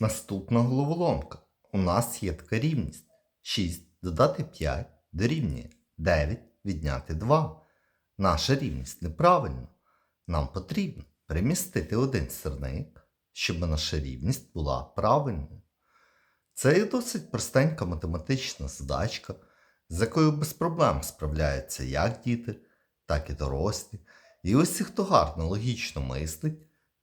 Наступна головоломка. У нас є така рівність. 6 додати 5 дорівнює 9 відняти 2. Наша рівність неправильна. Нам потрібно перемістити один сірник, щоб наша рівність була правильною. Це є досить простенька математична задачка, з якою без проблем справляються як діти, так і дорослі. І усі, хто гарно логічно мислить,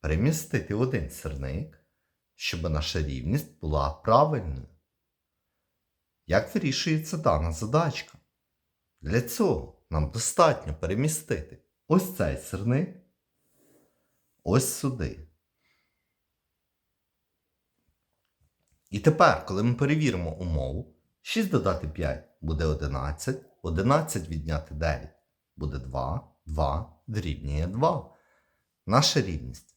перемістити один сірник, щоб наша рівність була правильною. Як вирішується дана задачка? Для цього нам достатньо перемістити ось цей сирник ось сюди. І тепер, коли ми перевіримо умову, 6 додати 5 буде 11, 11 відняти 9 буде 2, 2 дорівнює 2. Наша рівність